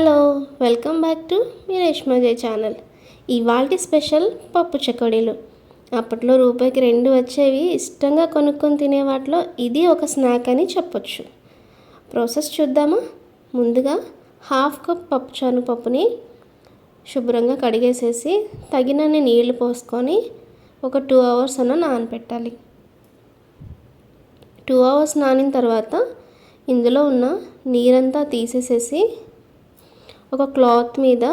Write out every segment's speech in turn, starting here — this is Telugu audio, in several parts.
హలో వెల్కమ్ బ్యాక్ టు మీ రేష్మాజయ్ ఛానల్. ఇవాళ స్పెషల్ పప్పు చకోడీలు. అప్పట్లో రూపాయికి రెండు వచ్చేవి ఇష్టంగా కొనుక్కొని తినే వాటిలో ఇది ఒక స్నాక్ అని చెప్పొచ్చు. ప్రాసెస్ చూద్దామా? ముందుగా హాఫ్ కప్ పప్పు చాను పప్పుని శుభ్రంగా కడిగేసేసి తగినన్ని నీళ్ళు పోసుకొని ఒక టూ అవర్స్ అన్న నానపెట్టాలి. టూ అవర్స్ నానిన తర్వాత ఇందులో ఉన్న నీరంతా తీసేసేసి ఒక క్లాత్ మీద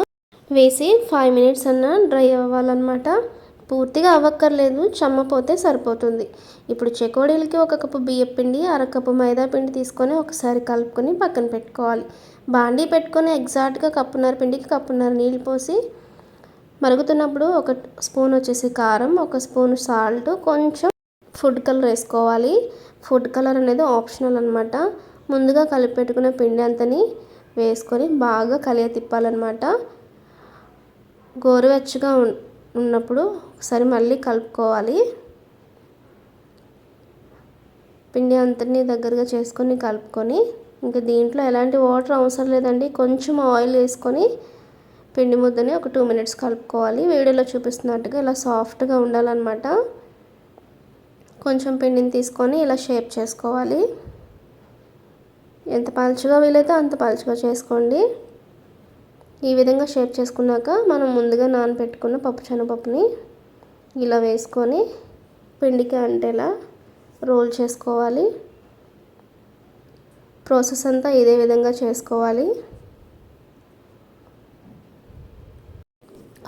వేసి ఫైవ్ మినిట్స్ అన్న డ్రై అవ్వాలన్నమాట. పూర్తిగా అవ్వక్కర్లేదు చమ్మపోతే సరిపోతుంది. ఇప్పుడు చెకోడీలకి ఒక కప్పు బియ్యం పిండి అరకప్పు మైదా పిండి తీసుకొని ఒకసారి కలుపుకొని పక్కన పెట్టుకోవాలి. బాండీ పెట్టుకొని ఎగ్జాక్ట్గా కప్పున్నర పిండికి కప్పున్నర నీళ్ళు పోసి మరుగుతున్నప్పుడు ఒక స్పూన్ వచ్చేసి కారం ఒక స్పూన్ సాల్ట్ కొంచెం ఫుడ్ కలర్ వేసుకోవాలి. ఫుడ్ కలర్ అనేది ఆప్షనల్ అనమాట ముందుగా కలిపి పెట్టుకున్న పిండి అంతని వేసుకొని బాగా కలియ తిప్పాలన్నమాట. గోరువెచ్చగా ఉన్నప్పుడు ఒకసారి మళ్ళీ కలుపుకోవాలి. పిండి అంతని దగ్గరగా చేసుకొని కలుపుకొని ఇంకా దీంట్లో ఎలాంటి వాటర్ అవసరం లేదండి. కొంచెం ఆయిల్ వేసుకొని పిండి ముద్దని ఒక టూ మినిట్స్ కలుపుకోవాలి. వీడియోలో చూపిస్తున్నట్టుగా ఇలా సాఫ్ట్గా ఉండాలన్నమాట. కొంచెం పిండిని తీసుకొని ఇలా షేప్ చేసుకోవాలి. ఎంత పలుచగా వీలైతే అంత పలుచగా చేసుకోండి. ఈ విధంగా షేప్ చేసుకున్నాక మనం ముందుగా నానబెట్టుకున్న పప్పు శనగపప్పుని ఇలా వేసుకొని పిండికి అంటేలా రోల్ చేసుకోవాలి. ప్రాసెస్ అంతా ఇదే విధంగా చేసుకోవాలి.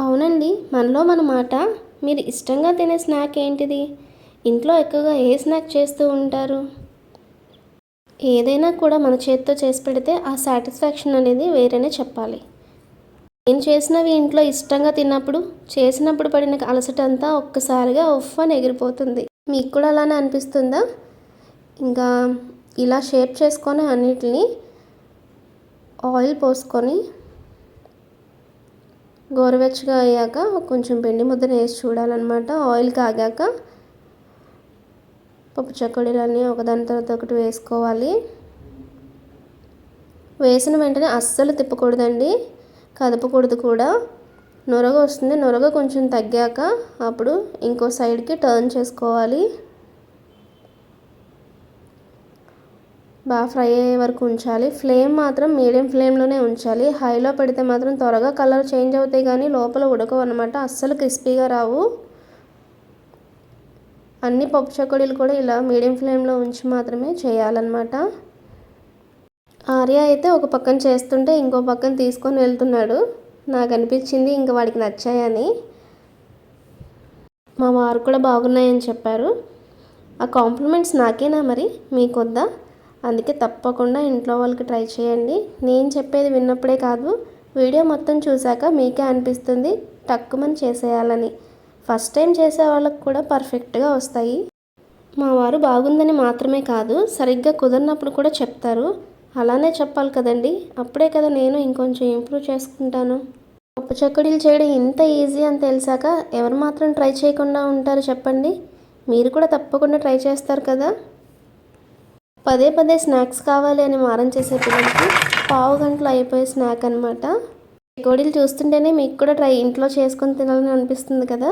అవునండి మనలో మన మాట మీరు ఇష్టంగా తినే స్నాక్ ఏంటిది? ఇంట్లో ఎక్కువగా ఏ స్నాక్ చేస్తూ ఉంటారు? ఏదైనా కూడా మన చేతితో చేసి పెడితే ఆ సాటిస్ఫాక్షన్ అనేది వేరేనే చెప్పాలి. నేను చేసినవి ఇంట్లో ఇష్టంగా తిన్నప్పుడు చేసినప్పుడు పడిన అలసట అంతా ఒక్కసారిగా ఉఫ్ అని ఎగిరిపోతుంది. మీకు కూడా అలానే అనిపిస్తుందా? ఇంకా ఇలా షేప్ చేసుకొని అన్నిటిని ఆయిల్ పోసుకొని గోరువెచ్చగా అయ్యాక కొంచెం పిండి ముద్దను వేసి చూడాలన్నమాట. ఆయిల్ కాగాక పప్పు చక్కడీలన్నీ ఒకదాని తర్వాత ఒకటి వేసుకోవాలి. వేసిన వెంటనే అస్సలు తిప్పకూడదండి. కదపకూడదు కూడా. నొరగ వస్తుంది. నొరగ కొంచెం తగ్గాక అప్పుడు ఇంకో సైడ్కి టర్న్ చేసుకోవాలి. బాగా ఫ్రై అయ్యే వరకు ఉంచాలి. ఫ్లేమ్ మాత్రం మీడియం ఫ్లేమ్లోనే ఉంచాలి. హైలో పెడితే మాత్రం త్వరగా కలర్ చేంజ్ అవుతాయి కానీ లోపల ఉడకవు అనమాట అస్సలు క్రిస్పీగా రావు. అన్ని పప్పు చక్కడీలు కూడా ఇలా మీడియం ఫ్లేమ్లో ఉంచి మాత్రమే చేయాలన్నమాట. ఆర్య అయితే ఒక పక్కన చేస్తుంటే ఇంకో పక్కన తీసుకొని వెళ్తున్నాడు. నాకు అనిపించింది ఇంకా వాడికి నచ్చాయని మా వారు కూడా బాగున్నాయని చెప్పారు. ఆ కాంప్లిమెంట్స్ నాకేనా మరి? మీకొద్దా? అందుకే తప్పకుండా ఇంట్లో వాళ్ళకి ట్రై చేయండి. నేను చెప్పేది విన్నప్పుడే కాదు వీడియో మొత్తం చూశాక మీకే అనిపిస్తుంది తక్కువని చేసేయాలని. ఫస్ట్ టైం చేసే వాళ్ళకు కూడా పర్ఫెక్ట్గా వస్తాయి. మా వారు బాగుందని మాత్రమే కాదు సరిగ్గా కుదరినప్పుడు కూడా చెప్తారు. అలానే చెప్పాలి కదండి. అప్పుడే కదా నేను ఇంకొంచెం ఇంప్రూవ్ చేసుకుంటాను. పప్పు చక్కడీలు చేయడం ఇంత ఈజీ అని తెలిసాక ఎవరు మాత్రం ట్రై చేయకుండా ఉంటారు చెప్పండి. మీరు కూడా తప్పకుండా ట్రై చేస్తారు కదా. పదే పదే స్నాక్స్ కావాలి అని మారం చేసే పిల్లలకి పావు గంటలు అయిపోయే స్నాక్ అనమాట పకోడీలు చూస్తుంటేనే మీకు కూడా ట్రై ఇంట్లో చేసుకొని తినాలని అనిపిస్తుంది కదా?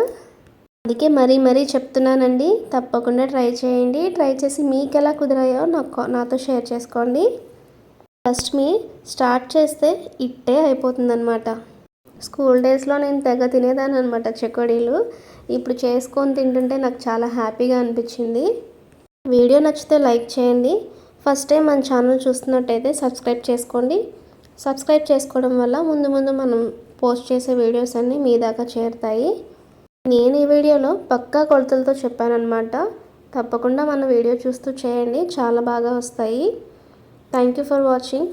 అందుకే మరీ మరీ చెప్తున్నానండి. తప్పకుండా ట్రై చేయండి. ట్రై చేసి మీకు ఎలా కుదిరాయో నాకు నాతో షేర్ చేసుకోండి. ఫస్ట్ మీ స్టార్ట్ చేస్తే ఇట్టే అయిపోతుందన్నమాట. స్కూల్ డేస్లో నేను తెగ తినేదాన్ని అనమాట చెకోడీలు ఇప్పుడు చేసుకొని తింటుంటే నాకు చాలా హ్యాపీగా అనిపించింది. వీడియో నచ్చితే లైక్ చేయండి. ఫస్ట్ టైం మన ఛానల్ చూస్తున్నట్టయితే సబ్స్క్రైబ్ చేసుకోండి. సబ్స్క్రైబ్ చేసుకోవడం వల్ల ముందు ముందు మనం పోస్ట్ చేసే వీడియోస్ అన్నీ మీ దాకా చేరుతాయి. నేను ఈ వీడియోలో పక్కా కొలతలతో చెప్పానమాట తప్పకుండా మన వీడియో చూస్తూ చేయండి. చాలా బాగా వస్తాయి. Thank you for watching